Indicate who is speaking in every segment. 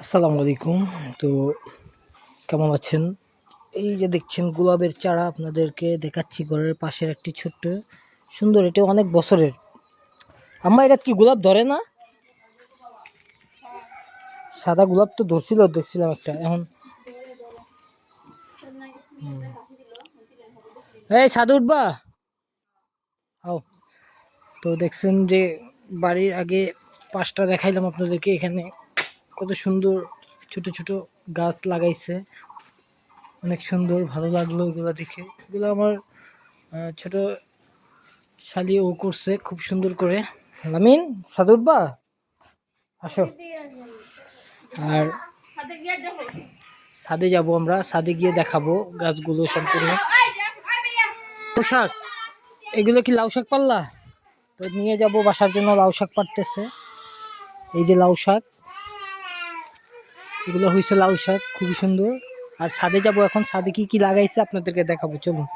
Speaker 1: আসসালামু আলাইকুম। তো কেমন আছেন? এই যে দেখছেন গোলাপের চারা আপনাদেরকে দেখাচ্ছি ঘরের পাশের একটি ছোট্ট, সুন্দর এটা অনেক বছরের। আম্মা, এটা কি গোলাপ ধরে না? সাদা গোলাপ তো ধরছিল, দেখছিলাম একটা। এখন এই সাদু উঠবা। আও। তো দেখছেন যে বাড়ির আগে পাঁচটা দেখাইলাম আপনাদেরকে এখানে। কত সুন্দর ছোট ছোট গাছ লাগাইছে। অনেক সুন্দর, ভালো লাগল ওগুলো দেখে। এগুলো আমার ছোট শালি ও করছে খুব সুন্দর করে। লামিন সাদুরবা আসো। আর ছাদে যাব আমরা, ছাদে গিয়ে দেখাবো গাছগুলো সম্পূর্ণ। লাউ শাক এগুলো কি লাউ শাক পাল্লা? তো নিয়ে যাব, বাসার জন্য লাউ শাক পাড়তেছে। এই যে লাউ শাক। এগুলো হয়েছে লাউ শাক খুবই সুন্দর। আর ছাদে যাব এখন। ছাদে কি কি লাগাইছে আপনাদেরকে দেখাবো চলুন।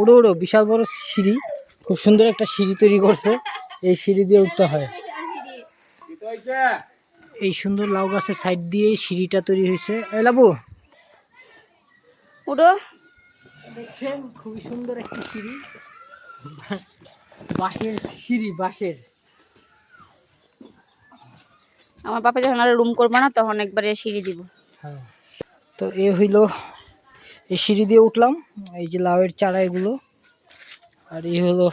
Speaker 1: ওড়ো ওড়ো বিশাল বড় সিঁড়ি। খুব সুন্দর একটা সিঁড়ি তৈরি করছে। এই সিঁড়ি দিয়ে উঠতে হয়। এই সুন্দর লাউ গাছের সাইড দিয়ে সিঁড়িটা তৈরি হয়েছে। এই লাবু।
Speaker 2: উঠো
Speaker 1: দেখছেন? খুবই সুন্দর একটা সিঁড়ি। বাঁশের সিঁড়ি বাঁশের।
Speaker 2: আমার বাপা যখন আর রুম করব না, তখন একবার একবারে সিঁড়ি দিব।
Speaker 1: হ্যাঁ। তো এ হইল এই সিঁড়ি দিয়ে উঠলাম, এই যে লাউয়ের চারা এগুলো। আর এই হলো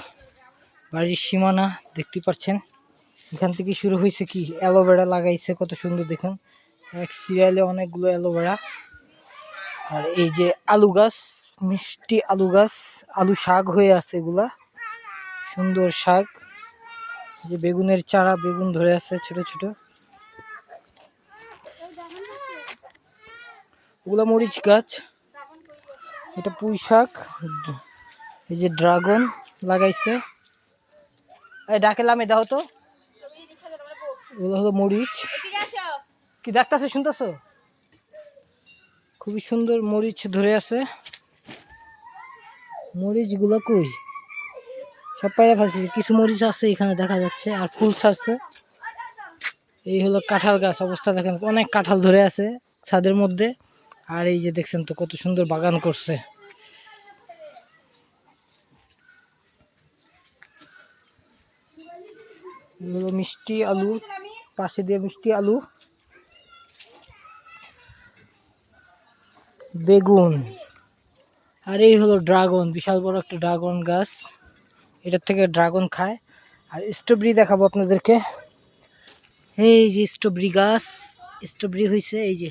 Speaker 1: বাড়ির সীমানা, দেখতে পাচ্ছেন? এখান থেকে শুরু হয়েছে কি? অ্যালোভেরা লাগাইছে, কত সুন্দর দেখুন। এক সিরিয়ালে অনেকগুলো অ্যালোভেরা। আর এই যে আলু গাছ, মিষ্টি আলু গাছ, আলু শাক হয়ে আছে এগুলা। সুন্দর শাক। যে বেগুনের চারা, বেগুন ধরে আছে ছোট ছোট। ওগুলা মরিচ গাছ, এটা পুঁই শাক, এই যে ড্রাগন লাগাইছে। এই ডাকেলাম, এটা হতো? এগুলো হলো মরিচ। কি দেখতেছো শুনতেছো? খুবই সুন্দর মরিচ ধরে আছে। মরিচগুলো কই? সব পাইয়া ফেলছি, কিছু মরিচ আছে এখানে দেখা যাচ্ছে, আর ফুল ছাড়ছে। এই হলো কাঁঠাল গাছ, অবস্থা দেখেন, অনেক কাঁঠাল ধরে আছে ছাদের মধ্যে। আর এই যে দেখছেন তো কত সুন্দর বাগান করছে। মিষ্টি আলু, পাশে দিয়ে মিষ্টি আলু। বেগুন। আর এই হলো ড্রাগন, বিশাল বড় একটা ড্রাগন গাছ। এটার থেকে ড্রাগন খায়। আর স্ট্রবেরি দেখাবো আপনাদেরকে। এই যে স্ট্রবেরি গাছ, স্ট্রবেরি হয়েছে এই যে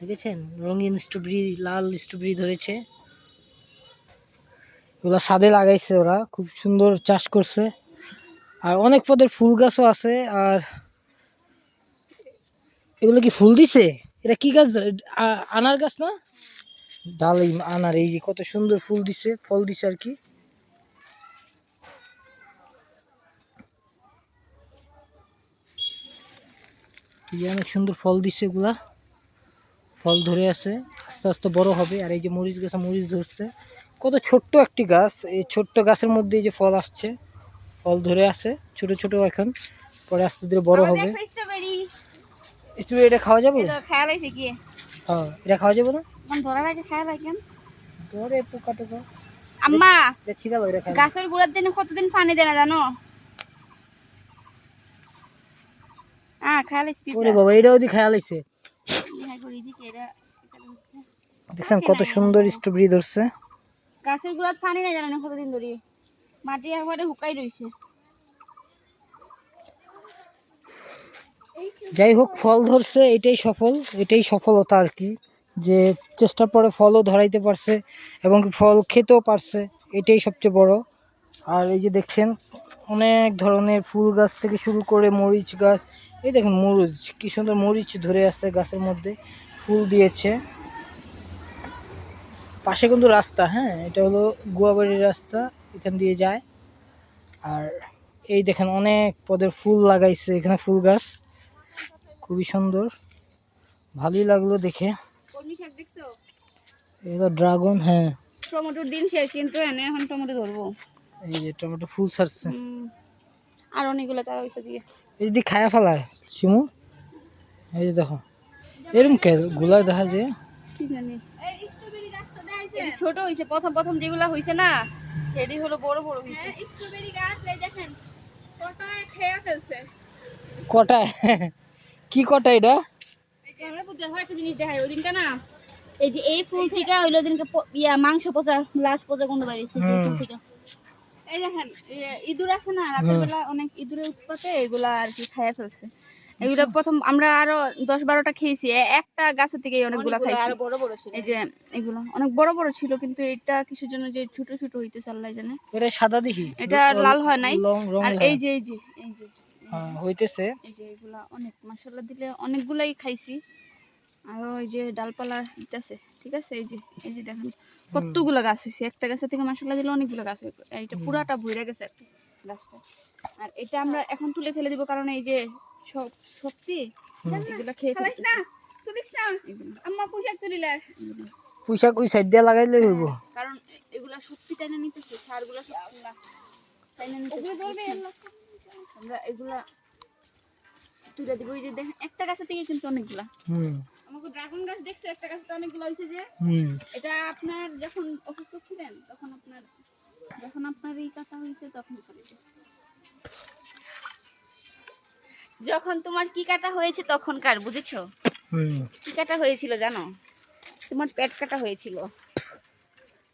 Speaker 1: দেখেছেন? রঙিন স্ট্রবেরি, লাল স্ট্রবেরি ধরেছে। এগুলো ছাদে লাগাইছে ওরা, খুব সুন্দর চাষ করছে। আর অনেক পদের ফুল গাছও আছে, আর এগুলো কি ফুল দিছে? এটা কি গাছ? আনার গাছ না? ডালিম আনার, এই যে কত সুন্দর ফুল দিছে, ফল দিছে আর কি। অনেক সুন্দর ফল দিছে এগুলা। ফল ধরে আছে আস্তে আস্তে বড় হবে। আর এই যে মরিচ গাছে মরিচ ধরছে। কত ছোট্ট একটি গাছ। এই ছোট্ট গাছের মধ্যে এই যে ফল আসছে ফল ধরে আছে ছোট ছোট এখন। পরে আস্তে ধীরে বড় হবে।
Speaker 2: স্ট্রবেরি
Speaker 1: এটা খাওয়া যাবে? হ্যাঁ এটা খাওয়া যাবে না?
Speaker 2: ধরা
Speaker 1: পোকা টোকা।
Speaker 2: আম্মা গাছের গোড়ার জন্য কতদিন পানি দেয় না জানো? হ্যাঁ খেয়াল
Speaker 1: ওরে বাবা এটা ওদি খেয়াল হয়েছে দেখছেন কত সুন্দর স্ট্রবেরি ধরছে।
Speaker 2: গাছের পানি নেই জানো না কতদিন ধরে? মাটি একবারে হুকাই রয়েছে
Speaker 1: যাই হোক ফল ধরছে এটাই সফল এটাই সফলতা আর কি। যে চেষ্টার পরে ফলও ধরাইতে পারছে এবং ফল খেতেও পারছে এটাই সবচেয়ে বড়। আর এই যে দেখছেন অনেক ধরনের ফুল গাছ থেকে শুরু করে মরিচ গাছ এই দেখেন মরিচ কি সুন্দর মরিচ ধরে আছে গাছের মধ্যে ফুল দিয়েছে। পাশে কিন্তু রাস্তা হ্যাঁ এটা হলো গুয়াবাড়ির রাস্তা এখান দিয়ে যায়। আর এই দেখেন অনেক পদের ফুল লাগাইছে এখানে ফুল গাছ। খুবই সুন্দর ভালোই লাগল দেখে। এটা ড্রাগন হ্যাঁ।
Speaker 2: টমেটোর দিন শেষ কিন্তু এনে এখন টমেটো ধরবো।
Speaker 1: এই যে টমেটো ফুল ছাড়ছে।
Speaker 2: আর অনেকগুলো তারা হয়েছে দিয়ে।
Speaker 1: যদি খায়া ফেলায় শিমু। এই যে দেখো এরকম কে গুলা দেখা যায়?
Speaker 2: কি জানি। এই ছোট হইছে প্রথম প্রথম যেগুলা হইছে না সেটি হলো বড় বড় হইছে। স্ট্রবেরি গাছ এই দেখেন কটায় খেয়ে ফেলছে।
Speaker 1: কটায়? কি কটা এটা?
Speaker 2: আমরা বুঝতে হয় একটা জিনিস দেখাই ওই দিনটা না এই যে এই ফুল থেকে হইল দিনকে প- ইয়া মাংস পচা লাশ পচা গন্ধ এই ফুল। থেকে। এই দেখেন ইঁদুর আছে না? রাতের বেলা অনেক ইঁদুরের উৎপাতে এগুলা আর কি খাইয়া ফেলছে এগুলো প্রথম আমরা আরও দশ বারোটা খেয়েছি। একটা গাছের থেকে অনেকগুলা খাইছি।
Speaker 3: বড় বড় ছিল।
Speaker 2: এই যে এগুলো অনেক বড় বড় ছিল কিন্তু এটা কিসের জন্য যে ছোট ছোট হইতেছে আল্লাহ জানে।
Speaker 1: এটা সাদা দেখি।
Speaker 2: এটা লাল হয় নাই। আর এই যে এই যে এই যে
Speaker 1: হ্যাঁ, হইতেছে।
Speaker 2: এই যে এগুলা অনেক মশলা দিলে অনেকগুলাই খাইছি। আর ওই যে ডালপালা দিতেছে ঠিক আছে? এই যে এই যে দেখেন কতগুলো গাছ হয়েছে। একটা গাছের থেকে মশলা দিলে অনেকগুলো গাছ এইটা পুরাটা ভরে গেছে একটা গাছটা। আর এটা আমরা এখন তুলে ফেলে দিব কারণ এই যে সব সত্যি এগুলো খেয়ে।
Speaker 3: আম্মা পোশাক তুলিলে
Speaker 1: পয়সা কই সাইড দিয়ে লাগাইলে হইব?
Speaker 2: কারণ এগুলা সত্যি টাইনা নিতেছে সারগুলা সত্যি টাইনা নিতেছে। আমরা এগুলা তুলে দিব। ওই যে দেখেন একটা গাছের থেকে কিন্তু অনেকগুলা।
Speaker 1: হুম।
Speaker 2: আমাকে ড্রাগন গাছ দেখছে একটা গাছ তো অনেকগুলো হয়েছে যে। এটা আপনার যখন অসুস্থ ছিলেন তখন আপনার যখন আপনার এই কাটা হয়েছে তখন যখন তোমার কি কাটা হয়েছে তখনকার বুঝেছ?
Speaker 1: হুম।
Speaker 2: কি কাটা হয়েছিল জানো? তোমার পেট কাটা হয়েছিল।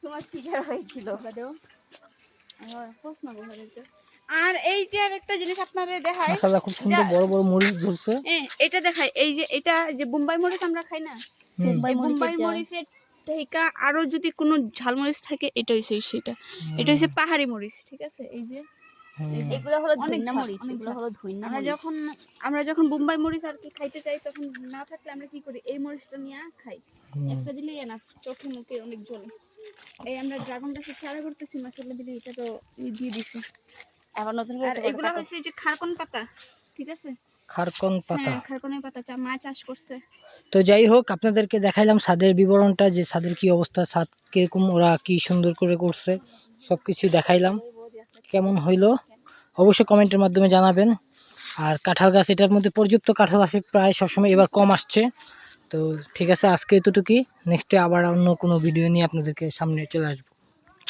Speaker 2: তোমার ফিগার হয়েছিল। প্রশ্ন বোঝা একটা জিনিস আপনাদের দেখায়
Speaker 1: মাশাআল্লাহ খুব সুন্দর বড় বড় মরিচ ধরছে।
Speaker 2: এটা দেখায় এই যে এটা যে বোম্বাই মরিচ আমরা খাই না?
Speaker 1: বোম্বাই
Speaker 2: মরিচ বোম্বাই মরিচের থেকে আরও যদি কোনো ঝালমরিচ থাকে এটা হইছে সেটা। এটা হচ্ছে পাহাড়ি মরিচ ঠিক আছে? এই যে।
Speaker 3: এগুলো হলো ধইনা মরিচ এগুলো হলো ধইনা
Speaker 2: আমরা যখন আমরা যখন বোম্বাই মরিচ আর কি খাইতে চাই তখন না থাকলে আমরা কি করি? এই মরিচটা নিয়ে খাই। একটা দিলেই না চোখে মুখে অনেক জ্বলে এই আমরা ড্রাগন চারা করতেছি দিলে এটা তো দিয়ে দিছি।
Speaker 3: আবার নতুন
Speaker 2: আর এগুলো হচ্ছে যে খারকন পাতা ঠিক আছে?
Speaker 1: খারকন পাতা।
Speaker 2: হ্যাঁ খারকনের পাতা চা মা চাষ করছে।
Speaker 1: তো যাই হোক আপনাদেরকে দেখাইলাম ছাদের বিবরণটা যে ছাদের কি অবস্থা ছাদ কীরকম ওরা কি সুন্দর করে করছে সব কিছু দেখাইলাম। কেমন হইল, অবশ্যই কমেন্টের মাধ্যমে জানাবেন। আর কাঁঠাল গাছ, এটার মধ্যে পর্যাপ্ত কাঁঠাল আসে প্রায় সবসময় এবার কম আসছে। তো ঠিক আছে, আজকে এতটুকুই। নেক্সটে আবার অন্য কোনো ভিডিও নিয়ে আপনাদেরকে সামনে চলে আসব।